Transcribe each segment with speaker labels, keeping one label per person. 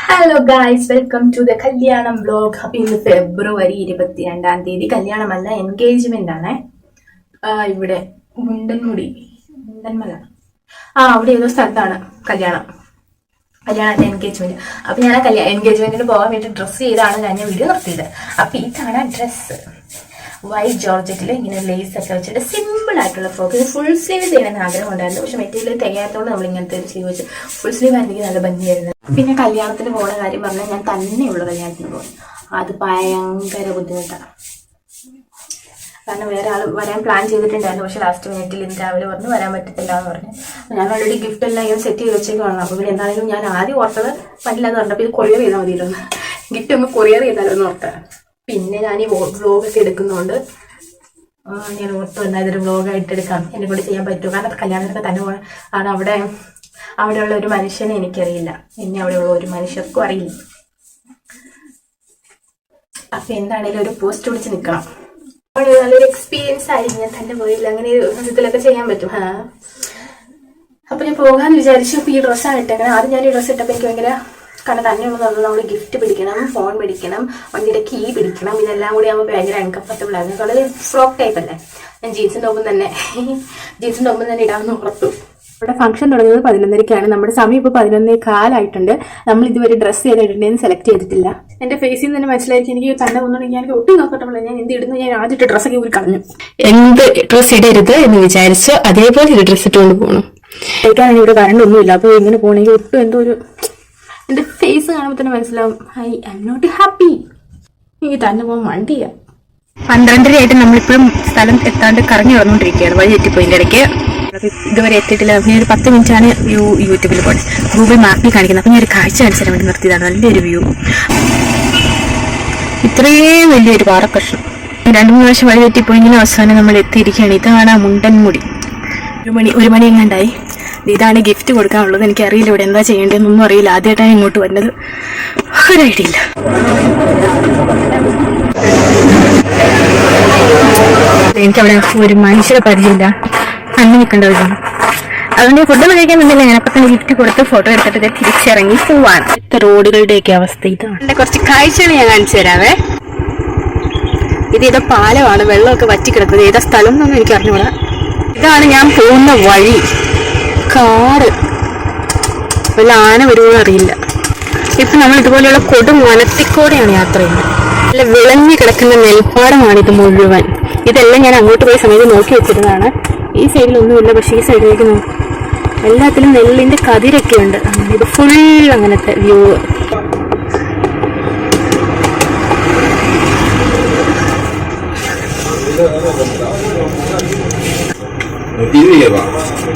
Speaker 1: Hello guys welcome to the കല്യാണം vlog അപ്പൊ ഇന്ന് ഫെബ്രുവരി ഇരുപത്തിരണ്ടാം തീയതി. കല്യാണമല്ല എൻഗേജ്മെന്റ് ആണ്. ഇവിടെ മുണ്ടൻമുടി മുണ്ടൻമല. ആ അവിടെ ഏതോ സ്ഥലത്താണ് കല്യാണം. കല്യാണത്തെ എൻഗേജ്മെന്റ് അപ്പൊ ഞാൻ ആ കല്യാണം എൻഗേജ്മെന്റിന് പോകാൻ വേണ്ടി ഡ്രസ്സ് ചെയ്താണ് ഞാൻ വീഡിയോ നിർത്തിയത്. അപ്പൊ ഇതാണ് ഡ്രസ്സ് വൈറ്റ് ജോർജറ്റിൽ ഇങ്ങനെ ലേസ് ഒക്കെ വെച്ചിട്ട് സിമ്പിൾ ആയിട്ടുള്ള ഫ്രോക്ക് ഇത് ഫുൾ സ്ലീവ് ചെയ്യണമെന്ന് ആഗ്രഹം ഉണ്ടായിരുന്നു പക്ഷെ മെറ്റീരിയൽ തികയാത്തോണ്ട് നമ്മൾ ഇങ്ങനത്തെ ഒരു സ്ലീവ് വെച്ച്. ഫുൾ സ്ലീവ് ആയിരുന്നെങ്കിൽ നല്ല ഭംഗിയായിരുന്നു. പിന്നെ കല്യാണത്തിന് പോകുന്ന കാര്യം പറഞ്ഞാൽ ഞാൻ തന്നെയുള്ള കല്യാണത്തിന് പോകും അത് ഭയങ്കര ബുദ്ധിമുട്ടാണ് കാരണം വേറെ ആൾ വരാൻ പ്ലാൻ ചെയ്തിട്ടുണ്ടായിരുന്നു. പക്ഷെ ലാസ്റ്റ് മിനിറ്റിൽ ഇന്ന് രാവിലെ പറഞ്ഞു വരാൻ പറ്റത്തില്ല എന്ന് പറഞ്ഞു. ഞാൻ ഓൾറെഡി ഗിഫ്റ്റ് എല്ലാം ഇങ്ങനെ സെറ്റ് ചെയ്ത് വെച്ചേക്കാണ് അപ്പോൾ പിന്നെ എന്താണെങ്കിലും ഞാൻ ആദ്യം ഓർത്തത് പറ്റില്ല എന്ന് പറഞ്ഞപ്പോൾ ഇത് കൊറിയർ ചെയ്താൽ മതിയിരുന്നു ഗിഫ്റ്റ് ഒന്ന് കൊറിയർ ചെയ്താലോ എന്ന് ഓർത്തത്. പിന്നെ ഞാൻ ഈ വ്ലോഗ് ഒക്കെ എടുക്കുന്നതുകൊണ്ട് ഞാൻ ഓർത്തു ഇതൊരു വ്ലോഗായിട്ട് എടുക്കാം. എന്നെ കൂടി ചെയ്യാൻ പറ്റുമോ? കാരണം കല്യാണത്തിനൊക്കെ തന്നെ പോകണം കാരണം അവിടെ അവിടെയുള്ള ഒരു മനുഷ്യനെ എനിക്കറിയില്ല. എന്നെ അവിടെയുള്ള ഒരു മനുഷ്യർക്കും അറിയില്ല. അപ്പൊ എന്താണേലും ഒരു പോസ്റ്റ് പിടിച്ച് നിൽക്കണം അവിടെ നല്ലൊരു എക്സ്പീരിയൻസ് ആയിരിക്കും. ഞാൻ തന്നെ പോയില്ല അങ്ങനെ ഒരു ചെയ്യാൻ പറ്റും. ആ അപ്പൊ ഞാൻ പോകാന്ന് വിചാരിച്ചു. ഈ ഡ്രസ്സാണ് ഇട്ടേക്കണം. ആദ്യം ഞാൻ ഈ ഡ്രസ്സ് ഇട്ടപ്പോൾ എനിക്ക് ഭയങ്കര കാരണം തന്നെയുള്ളത് അത് നമ്മൾ ഗിഫ്റ്റ് പിടിക്കണം ഫോൺ പിടിക്കണം വണ്ടിയുടെ കീ പിടിക്കണം ഇതെല്ലാം കൂടി ആകുമ്പോൾ ഭയങ്കര അൺകംഫർട്ടബിൾ ആയിരുന്നു വളരെ ഫ്രോക്ക് ടൈപ്പ് അല്ലേ? ഞാൻ ജീൻസിന്റെ ഒപ്പം തന്നെ ജീൻസിന്റെ ഒപ്പം തന്നെ ഇടാമെന്ന് ഉറപ്പു. ഇവിടെ ഫംഗ്ഷൻ തുടങ്ങുന്നത് പതിനൊന്നരക്കാണ് നമ്മുടെ സമയം ഇപ്പോൾ പതിനൊന്നേ കാലായിട്ടുണ്ട് നമ്മൾ ഇതുവരെ ഡ്രസ്സ് ചെയ്തിട്ടുണ്ടെന്ന് സെലക്ട് ചെയ്തിട്ടില്ല. എന്റെ ഫേസിൽ നിന്ന് തന്നെ മനസ്സിലായിരിക്കും എനിക്ക് തന്നെ ഒന്നുണ്ടെങ്കിൽ എനിക്ക് ഒട്ടും കംഫർട്ടബിൾ ഞാൻ എന്ത് ഇടുന്നു? ഞാൻ ആദ്യത്തെ ഡ്രസ്സൊക്കെ ഊരി കളഞ്ഞു.
Speaker 2: എന്ത് ഡ്രസ്സ് ഇടരുത് എന്ന് വിചാരിച്ചു അതേപോലെ ഒരു ഡ്രസ് ഇട്ടുകൊണ്ട് പോകണം
Speaker 1: കഴിക്കാൻ ഇവിടെ കറണ്ട് ഒന്നുമില്ല. അപ്പോൾ ഇങ്ങനെ പോകണമെങ്കിൽ ഒട്ടും എന്തോ ഒരു എന്റെ ഫേസ് കാണുമ്പോൾ തന്നെ മനസ്സിലാവും ഐ ഐ നോട്ട് ഹാപ്പി എനിക്ക് തന്നെ പോകാൻ വണ്ടിയാ
Speaker 2: പന്ത്രണ്ടരയായിട്ട് നമ്മളിപ്പോഴും സ്ഥലം എത്താണ്ട് കറങ്ങി വന്നുകൊണ്ടിരിക്കുകയാണ് വഴി തെറ്റിപ്പോയിന്റെ ഇടയ്ക്ക് ഇതുവരെ എത്തിയിട്ടില്ല. പിന്നെ ഒരു പത്ത് മിനിറ്റാണ് വ്യൂ യൂട്യൂബിൽ പോയി ഗൂഗിൾ മാപ്പിൽ കാണിക്കുന്നത്. അപ്പം ഞാൻ ഒരു കാഴ്ച കാണിച്ചു തരാൻ വേണ്ടി നിർത്തിയതാണ്. നല്ലൊരു വ്യൂ. ഇത്രയും വലിയൊരു പാറക്കഷ്ണം രണ്ടു മൂന്ന് പ്രാവശ്യം വഴി തെറ്റിപ്പോയെങ്കിലും അവസാനം നമ്മൾ എത്തിയിരിക്കുകയാണ്. ഇതാണ് മുണ്ടൻമുടി. ഒരു മണി ഒരു മണി എങ്ങാണ്ടായി? ഇതാണ് ഗിഫ്റ്റ് കൊടുക്കാനുള്ളത്. എനിക്ക് അറിയില്ല ഇവിടെ എന്താ ചെയ്യേണ്ടതെന്നൊന്നും അറിയില്ല. ആദ്യമായിട്ടാണ് ഇങ്ങോട്ട് വരുന്നത് ഒരു ഐഡിയ ഇല്ല. എനിക്കവിടെ ഒരു മനുഷ്യരെ പരിചയമില്ല. അന്ന് നിൽക്കേണ്ടവരാണ് അതുകൊണ്ട് ഫുഡ് കഴിക്കാൻ വന്നില്ല. ഞാൻ അപ്പം തന്നെ ഗിഫ്റ്റ് കൊടുത്ത് ഫോട്ടോ എടുത്തിട്ട് തിരിച്ചിറങ്ങി പോവാണ്. റോഡുകളുടെയൊക്കെ അവസ്ഥ ഇതാണ്. കുറച്ച് കാഴ്ചകൾ ഞാൻ കാണിച്ചു തരാവേ. ഇത് ഏതോ പാലമാണ്. വെള്ളമൊക്കെ വറ്റി കിടക്കുന്നത് ഏതാ സ്ഥലം എന്നൊന്നും എനിക്ക് അറിഞ്ഞുകൂടാ ഇതാണ് ഞാൻ പോകുന്ന വഴി. കാറ്. വല്ല ആന വരുമോ അറിയില്ല. ഇപ്പൊ നമ്മൾ ഇതുപോലെയുള്ള കൊടും വനത്തിക്കൂടെയാണ് യാത്ര ചെയ്യുന്നത്. നല്ല വിളഞ്ഞു കിടക്കുന്ന നെൽപ്പാടമാണ് ഇത് മുഴുവൻ. ഇതെല്ലാം ഞാൻ അങ്ങോട്ട് പോയ സമയത്ത് നോക്കി വെച്ചിരുന്നതാണ്. ഈ സൈഡിലൊന്നുമില്ല പക്ഷേ ഈ സൈഡിലേക്ക് നോക്കും. എല്ലാത്തിലും നെല്ലിന്റെ കതിരൊക്കെ ഉണ്ട്. ഇത് ഫുൾ അങ്ങനത്തെ വ്യൂ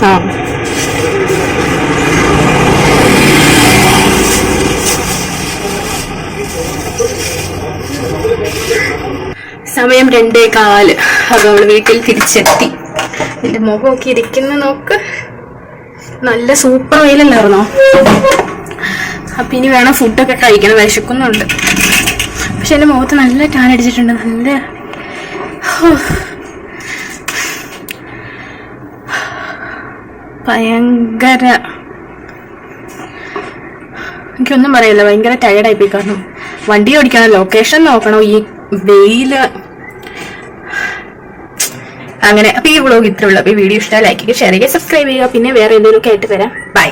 Speaker 2: ആ. സമയം രണ്ടേ കാൽ അത് അവൾ വീട്ടിൽ തിരിച്ചെത്തി. എന്റെ മുഖമൊക്കെ ഇരിക്കുന്ന നോക്ക്. നല്ല സൂപ്പർ വെയിലല്ലായിരുന്നോ? അപ്പൊ ഇനി വേണം ഫുഡൊക്കെ കഴിക്കണം. വിശക്കുന്നുണ്ട്. പക്ഷെ എന്റെ മുഖത്ത് നല്ല ടാൻ അടിച്ചിട്ടുണ്ട്. നല്ല ഭയങ്കര എനിക്കൊന്നും പറയില്ല ഭയങ്കര ടയർഡായി പോയി കാരണം വണ്ടി ഓടിക്കണം ലൊക്കേഷൻ നോക്കണം ഈ വെയിൽ. അങ്ങനെ അപ്പൊ ഈ വ്ളോഗ് ഇത്രയുള്ളൂ അപ്പൊ ഈ വീഡിയോ ഇഷ്ടമായി ലൈക്ക് ചെയ്യുക ഷെയർ ചെയ്യുക സബ്സ്ക്രൈബ് ചെയ്യുക. പിന്നെ വേറെ എന്തെങ്കിലുമൊക്കെ ആയിട്ട് വരാം. ബൈ